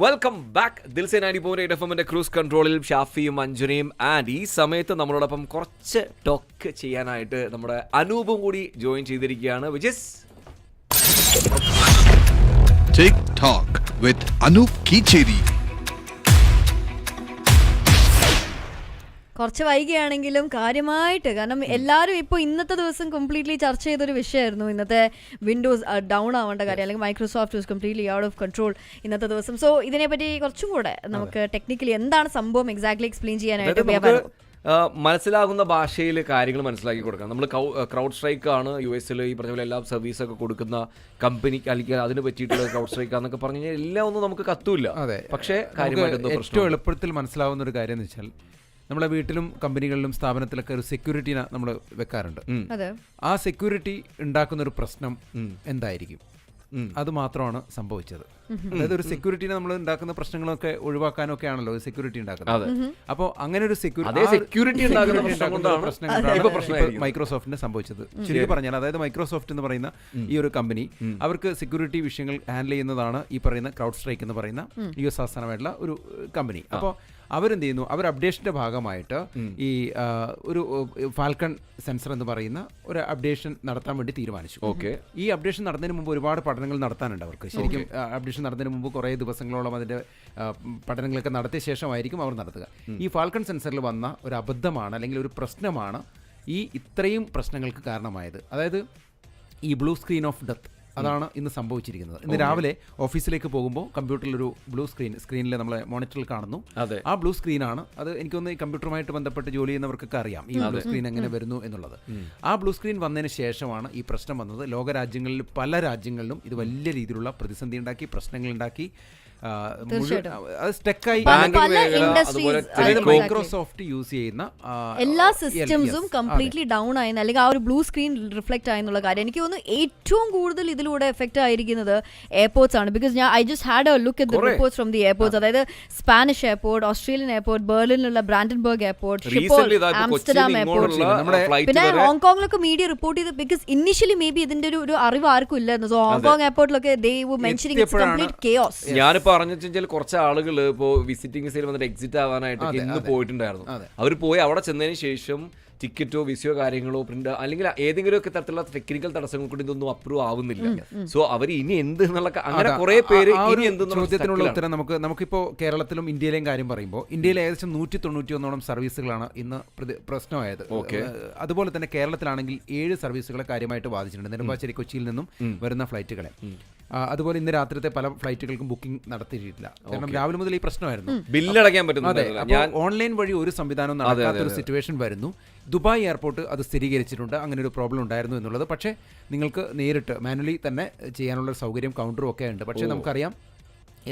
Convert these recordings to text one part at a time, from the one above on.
Welcome back ദിൽസെ നാനി point cruise കൺട്രോളിൽ ഷാഫിയും അഞ്ജുനയും ആൻഡ് ഈ സമയത്ത് നമ്മളോടൊപ്പം കുറച്ച് ടോക്ക് ചെയ്യാനായിട്ട് നമ്മുടെ അനൂപും കൂടി ജോയിൻ ചെയ്തിരിക്കുകയാണ് which is tech talk with Anoop Kicheri. കുറച്ച് വൈകിയാണെങ്കിലും കാര്യമായിട്ട്. കാരണം എല്ലാവരും ഇപ്പോൾ ഇന്നത്തെ ദിവസം കംപ്ലീറ്റ്ലി ചർച്ച ചെയ്തൊരു വിഷയമായിരുന്നു. ഇന്നത്തെ വിൻഡോസ് ഡൗൺ ആവേണ്ട കാര്യം അല്ലെങ്കിൽ Microsoft was completely out of control ഇന്നത്തെ ദിവസം. സോ ഇതിനെപ്പറ്റി കുറച്ചും കൂടെ നമുക്ക് ടെക്നിക്കലി എന്താണ് സംഭവം എക്സാക്ട്ലി എക്സ്പ്ലെയിൻ ചെയ്യാനായിട്ട് മനസ്സിലാകുന്ന ഭാഷയിൽ കാര്യങ്ങൾ മനസ്സിലാക്കി കൊടുക്കാം. നമ്മൾ ക്രൗഡ് സ്ട്രൈക്ക് ആണ് യു എസിൽ ഈ പറഞ്ഞ പോലെ എല്ലാ സർവീസ് ഒക്കെ കൊടുക്കുന്ന കമ്പനി അല്ലെങ്കിൽ അതിന് പറ്റിയിട്ടുള്ള ക്രൗഡ് സ്ട്രൈക്ക് എന്നൊക്കെ പറഞ്ഞു കഴിഞ്ഞാൽ എല്ലാം ഒന്നും നമുക്ക് കത്തൂല്ല. അതെ. പക്ഷേ കാര്യമായിട്ട് ഏറ്റവും എളുപ്പത്തിൽ മനസ്സിലാവുന്ന ഒരു കാര്യം എന്ന് വെച്ചാൽ നമ്മളെ വീട്ടിലും കമ്പനികളിലും സ്ഥാപനത്തിലൊക്കെ ഒരു സെക്യൂരിറ്റി നമ്മൾ വെക്കാറുണ്ട്. അതെ. ആ സെക്യൂരിറ്റി ഉണ്ടാക്കുന്ന ഒരു പ്രശ്നം എന്തായിരിക്കും? അത് മാത്രമാണ് സംഭവിച്ചത്. അതായത് ഒരു സെക്യൂരിറ്റിനെ നമ്മൾ ഉണ്ടാക്കുന്ന പ്രശ്നങ്ങളൊക്കെ ഒഴിവാക്കാനൊക്കെ ആണല്ലോ സെക്യൂരിറ്റി ഉണ്ടാക്കുന്നത്. അപ്പോൾ അങ്ങനെ ഒരു സെക്യൂരിറ്റി മൈക്രോസോഫ്റ്റിന് സംഭവിച്ചത്. ചുരുക്കി പറഞ്ഞാൽ അതായത് മൈക്രോസോഫ്റ്റ് എന്ന് പറയുന്ന ഈ ഒരു കമ്പനി അവർക്ക് സെക്യൂരിറ്റി വിഷയങ്ങൾ ഹാൻഡിൽ ചെയ്യുന്നതാണ് ഈ പറയുന്ന ക്രൗഡ് സ്ട്രൈക്ക് എന്ന് പറയുന്ന യു എസ് ആസ്ഥാനമായിട്ടുള്ള ഒരു കമ്പനി. അപ്പോൾ അവരെന്ത് ചെയ്യുന്നു അവർ അപ്ഡേഷന്റെ ഭാഗമായിട്ട് ഈ ഒരു ഫാൽക്കൺ സെൻസർ എന്ന് പറയുന്ന ഒരു അപ്ഡേഷൻ നടത്താൻ വേണ്ടി തീരുമാനിച്ചു. ഓക്കെ. ഈ അപ്ഡേഷൻ നടന്നതിന് മുമ്പ് ഒരുപാട് പഠനങ്ങൾ നടത്താനുണ്ട് അവർക്ക്. ശരിക്കും അപ്ഡേഷൻ നടന്നതിന് മുമ്പ് കുറേ ദിവസങ്ങളോളം അതിന്റെ ആ, പഠനങ്ങളൊക്കെ നടത്തിയ ശേഷമായിരിക്കും അവർ നടത്തുക. ഈ ഫാൽക്കൺ സെൻസറിൽ വന്ന ഒരു അബദ്ധമാണ് അല്ലെങ്കിൽ ഒരു പ്രശ്നമാണ് ഈ ഇത്രയും പ്രശ്നങ്ങൾക്ക് കാരണമായത്. അതായത് ഈ ബ്ലൂ സ്ക്രീൻ ഓഫ് ഡെത്ത്. അതാണ് ഇന്ന് സംഭവിച്ചിരിക്കുന്നത്. ഇന്ന് രാവിലെ ഓഫീസിലേക്ക് പോകുമ്പോൾ കമ്പ്യൂട്ടറിൽ ഒരു ബ്ലൂ സ്ക്രീൻ സ്ക്രീനിൽ നമ്മളെ മോണിറ്ററിൽ കാണുന്നു. ആ ബ്ലൂ സ്ക്രീനാണ്. അത് എനിക്കൊന്ന് ഈ കമ്പ്യൂട്ടറുമായിട്ട് ബന്ധപ്പെട്ട് ജോലി ചെയ്യുന്നവർക്കൊക്കെ അറിയാം. ഈ ബ്ലൂ സ്ക്രീൻ എങ്ങനെ വരുന്നു എന്നുള്ളത്. ആ ബ്ലൂ സ്ക്രീൻ വന്നതിന് ശേഷമാണ് ഈ പ്രശ്നം വന്നത്. ലോക രാജ്യങ്ങളിൽ പല രാജ്യങ്ങളിലും ഇത് വലിയ രീതിയിലുള്ള പ്രതിസന്ധി ഉണ്ടാക്കി പ്രശ്നങ്ങൾ ഉണ്ടാക്കി. മൈക്രോസോഫ്റ്റ് യൂസ് ചെയ്യുന്ന എല്ലാ സിസ്റ്റംസും കംപ്ലീറ്റ്ലി ഡൗൺ ആയെന്ന് അല്ലെങ്കിൽ ആ ഒരു ബ്ലൂ സ്ക്രീൻ റിഫ്ലക്ട് ആയെന്നുള്ള കാര്യം. എനിക്ക് തോന്നുന്നു ഏറ്റവും കൂടുതൽ ഇതിലൂടെ എഫക്റ്റ് ആയിരിക്കുന്നത് എയർപോർട്സ് ആണ്. ബിക്കോസ് ഞാൻ I just had a look at the reports from the airports അതായത് സ്പാനിഷ് എയർപോർട്ട് ഓസ്ട്രേലിയൻ എയർപോർട്ട് ബെർലിനിലുള്ള ബ്രാൻഡൻബർഗ് എയർപോർട്ട് ആംസ്റ്റർഡാം എയർപോർട്ട് നമ്മുടെ ഫ്ലൈറ്റ് പിന്നെ ഹോങ്കോങ്ങിലൊക്കെ മീഡിയ റിപ്പോർട്ട് ചെയ്ത് ബിക്കോസ് ഇനിഷ്യലി മേ ബി ഇതിന്റെ ഒരു ഒരു അറിവ് ആർക്കും ഇല്ലായിരുന്നു so Hong എയർപോർട്ടിലൊക്കെ they mentioning it's complete chaos ഞാനിപ്പോ അറിഞ്ഞു കുറച്ച് ആളുകൾ ഇപ്പോ വിസിറ്റിംഗ് വിസയിൽ വന്നിട്ട് എക്സിറ്റ് ആവാനായിട്ട് ഇന്ന് പോയിട്ടുണ്ടായിരുന്നു. അവർ പോയി അവിടെ ചെന്നതിന് ശേഷം ടിക്കറ്റോ വിസയോ കാര്യങ്ങളോ പ്രിന്റ് അല്ലെങ്കിൽ ഏതെങ്കിലും ഒക്കെ തരത്തിലുള്ള ടെക്നിക്കൽ തടസ്സങ്ങൾ കൂടി ഇതൊന്നും അപ്രൂവ് ആവുന്നില്ല. സോ അവർ ഇനി എന്ത് എന്നുള്ള അങ്ങനെ കുറെ പേര് ഇനി എന്ത് എന്നുള്ള ചോദ്യത്തിനുള്ള ഉത്തരം നമുക്ക് നമുക്കിപ്പോൾ കേരളത്തിലും ഇന്ത്യയിലെയും കാര്യം പറയുമ്പോൾ ഇന്ത്യയിൽ ഏകദേശം നൂറ്റി തൊണ്ണൂറ്റി ഒന്നോളം സർവീസുകളാണ് ഇന്ന് പ്രശ്നമായത്. ഓക്കെ. അതുപോലെ തന്നെ കേരളത്തിലാണെങ്കിൽ ഏഴ് സർവീസുകളെ കാര്യമായിട്ട് ബാധിച്ചിട്ടുണ്ട്. നെടുമ്പാശ്ശേരി കൊച്ചിയിൽ നിന്നും വരുന്ന ഫ്ലൈറ്റുകളെ. അതുപോലെ ഇന്ന് രാത്രിത്തെ പല ഫ്ലൈറ്റുകൾക്കും ബുക്കിംഗ് നടത്തിയിട്ടില്ല. കാരണം രാവിലെ മുതൽ ഈ പ്രശ്നമായിരുന്നു. ബില്ലടയ്ക്കാൻ ഞാൻ ഓൺലൈൻ വഴി ഒരു സംവിധാനം നടക്കാത്ത ഒരു സിറ്റുവേഷൻ വരുന്നു. ദുബായ് എയർപോർട്ട് അത് സ്ഥിരീകരിച്ചിട്ടുണ്ട്. അങ്ങനെ ഒരു പ്രോബ്ലം ഉണ്ടായിരുന്നു എന്നുള്ളത്. പക്ഷേ നിങ്ങൾക്ക് നേരിട്ട് മാനുവലി തന്നെ ചെയ്യാനുള്ള സൗകര്യം കൗണ്ടറും ഒക്കെ ഉണ്ട്. പക്ഷേ നമുക്കറിയാം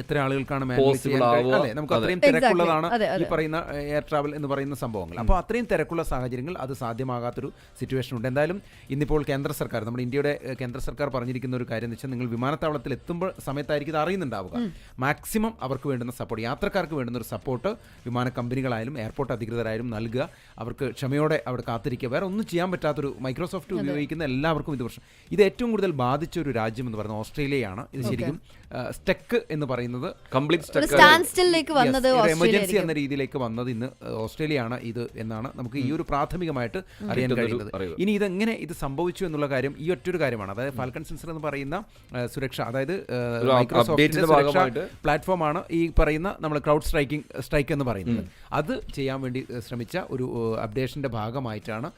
എത്ര ആളുകൾക്കാണ് മാനുവലി ചെയ്യാൻ കഴിയുക അല്ലേ? നമുക്ക് അതെ. അത്രയും തിരക്കുള്ളതാണ് ഈ പറയുന്ന എയർ ട്രാവൽ എന്ന് പറയുന്ന സംഭവങ്ങൾ. അപ്പോൾ അത്രയും തിരക്കുള്ള സാഹചര്യങ്ങൾ അത് സാധ്യമാകാത്തൊരു സിറ്റുവേഷൻ ഉണ്ട്. എന്തായാലും ഇന്നിപ്പോൾ കേന്ദ്ര സർക്കാർ നമ്മുടെ ഇന്ത്യയുടെ കേന്ദ്ര സർക്കാർ പറഞ്ഞിരിക്കുന്ന ഒരു കാര്യം എന്ന് വെച്ചാൽ നിങ്ങൾ വിമാനത്താവളത്തിൽ എത്തുമ്പോൾ സമയത്തായിരിക്കും ഇത് അറിയുന്നുണ്ടാവുക. മാക്സിമം അവർക്ക് വേണ്ടുന്ന സപ്പോർട്ട് യാത്രക്കാർക്ക് വേണ്ടുന്ന ഒരു സപ്പോർട്ട് വിമാന കമ്പനികളായാലും എയർപോർട്ട് അധികൃതരായാലും നൽകുക. അവർക്ക് ക്ഷമയോടെ അവിടെ കാത്തിരിക്കുക. വേറെ ഒന്നും ചെയ്യാൻ പറ്റാത്തൊരു മൈക്രോസോഫ്റ്റ് ഉപയോഗിക്കുന്ന എല്ലാവർക്കും ഇത് പ്രശ്നം. ഇത് ഏറ്റവും കൂടുതൽ ബാധിച്ച ഒരു രാജ്യം എന്ന് പറയുന്നത് ഓസ്ട്രേലിയയാണ്. ഇത് ശരിക്കും സ്റ്റെക്ക് എന്ന് പറയുന്നത് കംപ്ലീറ്റ് സ്റ്റാൻഡ് സ്റ്റിലേക്ക് വന്നത് എമർജൻസി എന്ന രീതിയിലേക്ക് വന്നത് ഇന്ന് ഓസ്ട്രേലിയ ഓസ്ട്രേലിയയാണ് ഇത് എന്നാണ് നമുക്ക് ഈ ഒരു പ്രാഥമികമായിട്ട് അറിയാൻ കഴിയുന്നത്. ഇനി ഇതെങ്ങനെ ഇത് സംഭവിച്ചു എന്നുള്ള കാര്യം ഈ ഒറ്റൊരു കാര്യമാണ്. അതായത് ഫാൽക്കൺ സെൻസർ എന്ന് പറയുന്ന സുരക്ഷ അതായത് മൈക്രോസോഫ്റ്റിന്റെ സുരക്ഷ പ്ലാറ്റ്ഫോമാണ് ഈ പറയുന്ന നമ്മൾ ക്രൗഡ് സ്ട്രൈക്കിംഗ് സ്ട്രൈക്ക് എന്ന് പറയുന്നത്. അത് ചെയ്യാൻ വേണ്ടി ശ്രമിച്ച ഒരു അപ്ഡേഷന്റെ ഭാഗമായിട്ടാണ്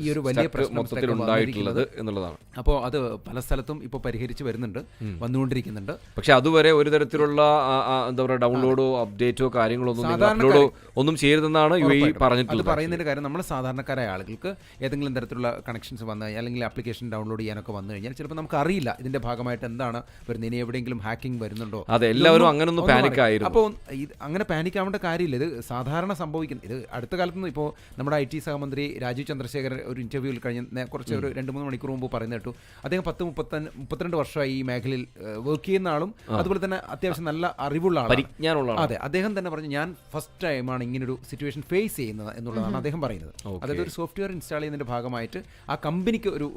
ഈ ഒരു വലിയ പ്രശ്നം മൊത്തത്തിൽ ഉണ്ടായിട്ടുള്ളത് എന്നുള്ളതാണ്. അപ്പോൾ അത് പല സ്ഥലത്തും ഇപ്പോൾ പരിഹരിച്ച് വരുന്നുണ്ട് വന്നുകൊണ്ടിരിക്കുന്നുണ്ട്. പക്ഷെ അതുവരെ ഒരു തരത്തിലുള്ള എന്താ പറയുക ഡൗൺലോഡോ അപ്ഡേറ്റോ കാര്യങ്ങളോ ഒന്നും അപ്ലോഡോ ഒന്നും ചെയ്യരുതെന്നാണ് യു എ. അത് പറഞ്ഞിട്ടുള്ളത്. പറയുന്നതിന്റെ കാര്യം നമ്മൾ സാധാരണക്കാരായ ആളുകൾക്ക് ഏതെങ്കിലും തരത്തിലുള്ള കണക്ഷൻസ് വന്നു കഴിഞ്ഞാൽ അല്ലെങ്കിൽ ആപ്ലിക്കേഷൻ ഡൗൺലോഡ് ചെയ്യാനൊക്കെ വന്നു കഴിഞ്ഞാൽ ചിലപ്പോൾ നമുക്ക് അറിയില്ല ഇതിന്റെ ഭാഗമായിട്ട് എന്താണ് വരുന്നത്. ഇനി എവിടെയെങ്കിലും ഹാക്കിംഗ് വരുന്നുണ്ടോ? അതെ, എല്ലാവരും അങ്ങനെ ഒന്ന് panic ആയിരുന്നു. അപ്പോൾ അങ്ങനെ പാനിക് ആവേണ്ട കാര്യമില്ല. ഇത് സാധാരണ സംഭവിക്കുന്നത് ഇത് അടുത്ത കാലത്തൊന്നും ഇപ്പോൾ നമ്മുടെ ഐ ടി സഹമന്ത്രി രാജീവ് ചന്ദ്രശേഖരൻ ഒരു ഇന്റർവ്യൂവിൽ കഴിഞ്ഞ കുറച്ച് ഒരു രണ്ട് മൂന്ന് മണിക്കൂർ മുമ്പ് പറയുന്ന കേട്ടു. അദ്ദേഹം പത്ത് മുപ്പത്തി മുപ്പത്തിരണ്ട് വർഷമായി ഈ മേഖലയിൽ വർക്ക് ചെയ്യുന്ന ആളും അതുപോലെ തന്നെ അത്യാവശ്യം നല്ല അറിവുള്ള ആളാണ്. അതെ അദ്ദേഹം തന്നെ പറഞ്ഞു ഞാൻ ഫസ്റ്റ് ടൈമാണ് ഇങ്ങനൊരു സിറ്റുവേഷൻ ഫേസ് ചെയ്യുന്നത് എന്നുള്ളതാണ് അദ്ദേഹം പറയുന്നത്. അതായത് ഒരു സോഫ്റ്റ്വെയർ ഇൻസ്റ്റാൾ ചെയ്യുന്നതിന്റെ ഭാഗമായിട്ട് ആ കമ്പനിക്ക് ഒരു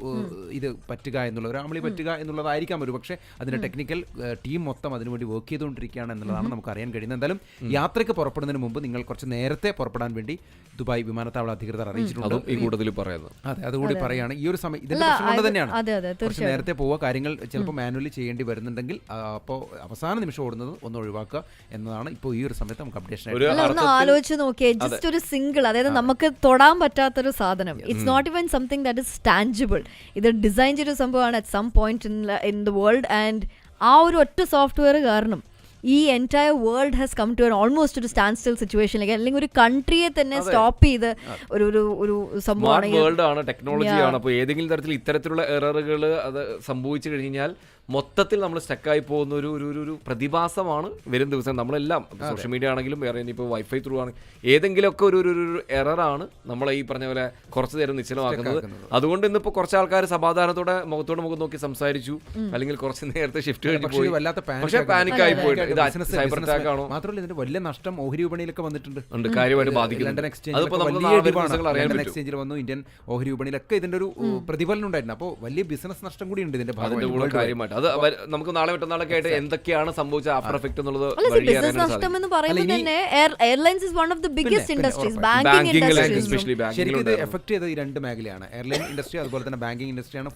ഇത് പറ്റുക എന്നുള്ള ഒരു അമളി പറ്റുക എന്നുള്ളതായിരിക്കാം ഒരു പക്ഷേ അതിന്റെ ടെക്നിക്കൽ ടീം മൊത്തം അതിനുവേണ്ടി വർക്ക് ചെയ്തുകൊണ്ടിരിക്കുകയാണ് എന്നുള്ളതാണ് നമുക്ക് അറിയാൻ കഴിയുന്നത്. എന്തായാലും യാത്രയ്ക്ക് പുറപ്പെടുന്നതിന് മുമ്പ് നിങ്ങൾ കുറച്ച് നേരത്തെ പുറപ്പെടാൻ വേണ്ടി ദുബായ് വിമാനത്താവള അധികൃതർ അറിയിച്ചിട്ടുണ്ട്. ഈ പറയുന്നത്. അതെ അതുകൂടി പറയാണ്. ഈ ഒരു സമയം ഇതിന്റെ പ്രശ്നം കൊണ്ട് തന്നെയാണ്. അതെ, അതെ, കുറച്ച് നേരത്തെ പോവുക. കാര്യങ്ങൾ ചിലപ്പോൾ മാനുവലി ചെയ്യേണ്ടി വരുന്നുണ്ടെങ്കിൽ അപ്പോൾ അവസാന നിമിഷം ഓടുന്നത് ഒന്ന് ഒഴിവാക്കുക എന്നതാണ് ഇപ്പോൾ ഈ ഒരു സമയത്ത് നമുക്ക് അപ്ഡേഷൻ ഒന്ന് ആലോചിച്ച് നോക്കിയേ ജസ്റ്റ് ഒരു സിംഗിൾ അതായത് നമുക്ക് തൊടാൻ പറ്റാത്തൊരു സാധനം. It's not even something that is tangible ഇത് ഡിസൈൻ ചെയ്തൊരു സംഭവമാണ് at some point in in the world and ആ ഒരു ഒറ്റ സോഫ്റ്റ്വെയർ കാരണം ഈ entire world has come to almost ഒരു സ്റ്റാൻഡ് സ്റ്റിൽ സിറ്റുവേഷനിലേക്ക് അല്ലെങ്കിൽ ഒരു കൺട്രിയെ തന്നെ സ്റ്റോപ്പ് ചെയ്ത് ഒരു ഒരു ഒരു സംഭവമാണ് വേൾഡ് ആണ് ടെക്നോളജി ആണ്. അപ്പോൾ ഏതെങ്കിലും തരത്തിൽ ഇത്തരത്തിലുള്ള എററുകൾ അത് സംഭവിച്ചു കഴിഞ്ഞാൽ മൊത്തത്തിൽ നമ്മൾ സ്റ്റക്കായി പോകുന്ന ഒരു ഒരു ഒരു- ഒരു പ്രതിഭാസമാണ് വരും ദിവസം നമ്മളെല്ലാം സോഷ്യൽ മീഡിയ ആണെങ്കിലും വേറെ ഇനിയിപ്പോൾ വൈഫൈ ത്രൂ ആണ്. ഏതെങ്കിലുമൊക്കെ ഒരു ഒരു ഒരു എററാണ് നമ്മളെ ഈ പറഞ്ഞ പോലെ കുറച്ച് നേരം നിശ്ചലമാക്കുന്നത്. അതുകൊണ്ട് ഇന്നിപ്പോൾ കുറച്ച് ആൾക്കാർ സമാധാനത്തോടെ മുഖത്തോട് മുഖം നോക്കി സംസാരിച്ചു. അല്ലെങ്കിൽ കുറച്ച് നേരത്തെ ഷിഫ്റ്റ് കഴിഞ്ഞ് പോയി. പക്ഷേ പാനിക്കായി പാനിക് ആയി പോയിട്ട് ഇത് സൈബർ business അറ്റാക്ക് ആണോ? മാത്രമല്ല ഇതിന്റെ വലിയ നഷ്ടം ഓഹരി വിപണിയിലൊക്കെ വന്നിട്ടുണ്ട്. ഉണ്ട്. കാര്യമായിട്ട് ബാധിക്കുന്നുണ്ട് ലണ്ടൻ എക്സ്ചേഞ്ചിൽ വന്നു ഇന്ത്യൻ ഓഹരി വിപണിയിലൊക്കെ ഇതിന്റെ ഒരു പ്രതിഫലനം ഉണ്ടായിരുന്നു അപ്പോൾ വലിയ ബിസിനസ് നഷ്ടം കൂടി ഉണ്ട് ഇതിന്റെ ഭാഗമായിട്ട്. കാര്യമായിട്ട്. അത് നമുക്ക് നാളെ മറ്റന്നാളൊക്കെ ആയിട്ട് എന്തൊക്കെയാണ് സംഭവിച്ച ആഫ്റ്റർ എഫക്ട് എന്നുള്ളത് ബിസിനസ് നഷ്ടം എന്ന് പറയുമ്പോൾ തന്നെ airlines is one of the biggest industries. Banking ശരിക്കും ഇത് എഫക്ട് ചെയ്ത ഈ രണ്ട് മേഖലയാണ്. എയർലൈൻ ഇൻഡസ്ട്രി അതുപോലെ തന്നെ ബാങ്കിങ് ഇൻഡസ്ട്രിയാണ്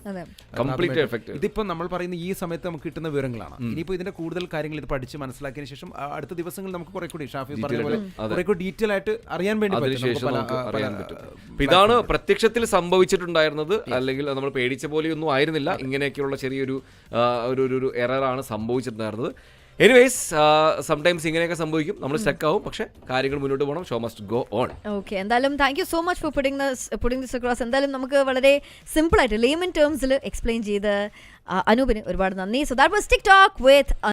effect. ഇതിപ്പോ നമ്മൾ പറയുന്ന ഈ സമയത്ത് നമുക്ക് കിട്ടുന്ന വിവരങ്ങളാണ്. ഇനിയിപ്പോ ഇതിന്റെ കൂടുതൽ കാര്യങ്ങൾ ഇത് പഠിച്ച് മനസ്സിലാക്കിയതിനു ശേഷം അടുത്ത ദിവസങ്ങളിൽ നമുക്ക് കുറെ കൂടി ഷാഫി പറഞ്ഞ പോലെ കുറെ കൂടി ഡീറ്റെയിൽ ആയിട്ട് അറിയാൻ വേണ്ടി പറ്റും. ഇതാണ് പ്രത്യക്ഷത്തിൽ സംഭവിച്ചിട്ടുണ്ടായിരുന്നത് അല്ലെങ്കിൽ നമ്മൾ പേടിച്ച പോലെയൊന്നും ആയിരുന്നില്ല. ഇങ്ങനെയൊക്കെയുള്ള ചെറിയൊരു ഒരു എററാണ് സംഭവിച്ചിട്ടുണ്ടായിരുന്നത്. എനിവേസ് സംടൈംസ് ഇങ്ങനെയൊക്കെ സംഭവിക്കും. നമ്മൾ സ്റ്റക്ക് ആവും. പക്ഷെ കാര്യങ്ങൾ മുന്നോട്ട് പോകണം. Show must go on okay എന്തായാലും thank you so much for putting putting this across എന്തായാലും നമുക്ക് വളരെ സിമ്പിൾ ആയിട്ട് ലേമൻ ടേംസിൽ എക്സ്പ്ലെയിൻ ചെയ്ത് അനൂപിന് ഒരുപാട് നന്ദി. So that was tech talk with